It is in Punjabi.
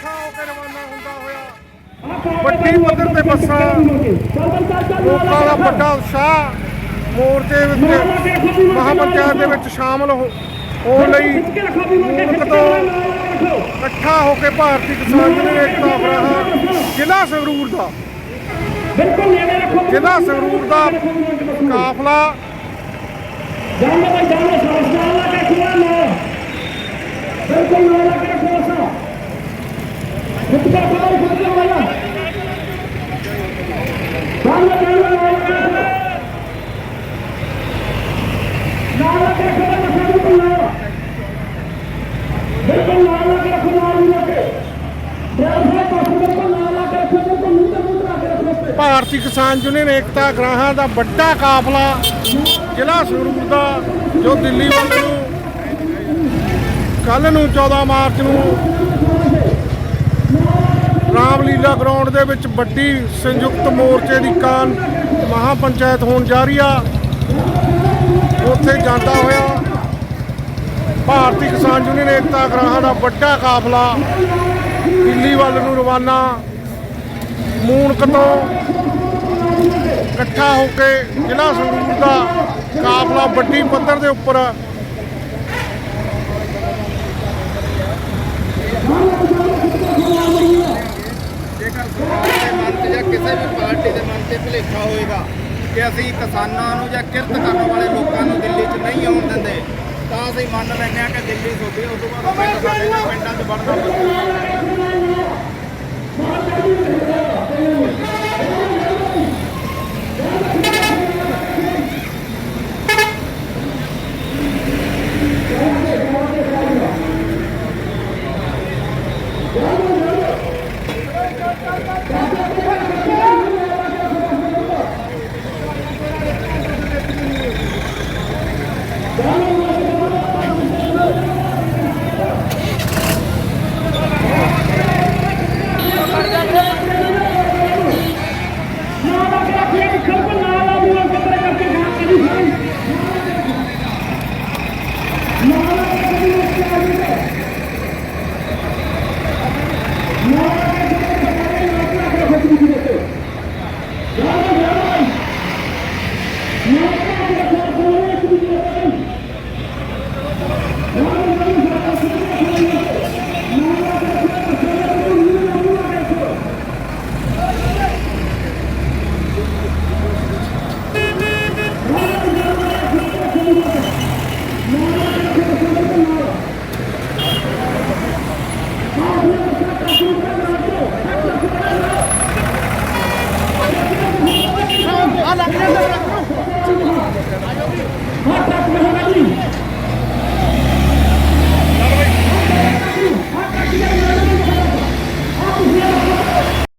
ਇਕੱਠਾ ਹੋ ਕੇ ਰਵਾਨਾ ਹੁੰਦਾ ਹੋਇਆ ਵੱਡੀ ਪੱਧਰ ਤੇ ਬੱਸਾਂ। ਲੋਕਾਂ ਦਾ ਵੱਡਾ ਉਤਸ਼ਾਹ ਮੋਰਚੇ ਵਿੱਚ, ਮਹਾਪੰਚਾਇਤ ਦੇ ਵਿੱਚ ਸ਼ਾਮਲ ਹੋ- ਹੋਣ ਲਈ ਮੂਲਕ ਤੋਂ ਇਕੱਠਾ ਹੋ ਕੇ ਭਾਰਤੀ ਕਿਸਾਨ ਯੂਨੀਅਨ ਏਕਤਾ ਉਪਰਾਹਾ ਜ਼ਿਲ੍ਹਾ ਸੰਗਰੂਰ ਦਾ। ਜ਼ਿਲ੍ਹਾ ਸੰਗਰੂਰ ਦਾ ਕਾਫਲਾ ਜਾਨ ਭਾਈ ਜਾਨ ਸਾਹਸ ਲਾ ਕੇ ਖੁਆ ਲੋ ਬਿਲਕੁਲ ਨਾ ਲਾ ਕੇ ਭਾਰਤੀ ਕਿਸਾਨ ਯੂਨੀਅਨ ਏਕਤਾ ਗ੍ਰਾਹਾਂ ਦਾ ਵੱਡਾ ਕਾਫਲਾ ਜ਼ਿਲ੍ਹਾ ਸੰਗਰੂਰ ਦਾ, ਜੋ ਦਿੱਲੀ ਵੱਲ ਨੂੰ ਕੱਲ ਨੂੰ 14 ਮਾਰਚ ਨੂੰ ਰਾਮਲੀਲਾ ਗਰਾਊਂਡ ਦੇ ਵਿੱਚ ਵੱਡੀ ਸੰਯੁਕਤ ਮੋਰਚੇ ਦੀ ਕਾਂ ਮਹਾਪੰਚਾਇਤ ਹੋਣ ਜਾ ਰਹੀ ਆ। ਉੱਥੇ ਜਾਂਦਾ ਹੋਇਆ ਭਾਰਤੀ ਕਿਸਾਨ ਯੂਨੀਅਨ ਏਕਤਾ ਗ੍ਰਾਹਾਂ ਦਾ ਵੱਡਾ ਕਾਫਲਾ, ਦਿੱਲੀ ਵੱਲ ਨੂੰ ਰਵਾਨਾ, ਮੂਨਕ ਤੋਂ ਇਕੱਠਾ ਹੋ ਕੇ ਜ਼ਿਲ੍ਹਾ ਸੰਗਰੂਰ ਦਾ ਕਾਫਲਾ ਵੱਡੀ ਪੱਧਰ ਦੇ ਉੱਪਰ ਜੇਕਰ ਸਰਕਾਰ ਦੇ ਮਨ 'ਚ ਜਾਂ ਕਿਸੇ ਵੀ ਪਾਰਟੀ ਦੇ ਮਨ 'ਤੇ ਭੁਲੇਖਾ ਹੋਏਗਾ ਕਿ ਅਸੀਂ ਕਿਸਾਨਾਂ ਨੂੰ ਜਾਂ ਕਿਰਤ ਕਰਨ ਵਾਲੇ ਲੋਕਾਂ ਨੂੰ ਦਿੱਲੀ 'ਚ ਨਹੀਂ ਆਉਣ ਦਿੰਦੇ, ਤਾਂ ਅਸੀਂ ਮੰਨ ਲੈਂਦੇ ਹਾਂ ਕਿ ਦਿੱਲੀ ਤੁਹਾਡੀ ਉਸ ਤੋਂ ਬਾਅਦ ਪਿੰਡਾਂ 'ਚ ਵੜਨਾ Vamos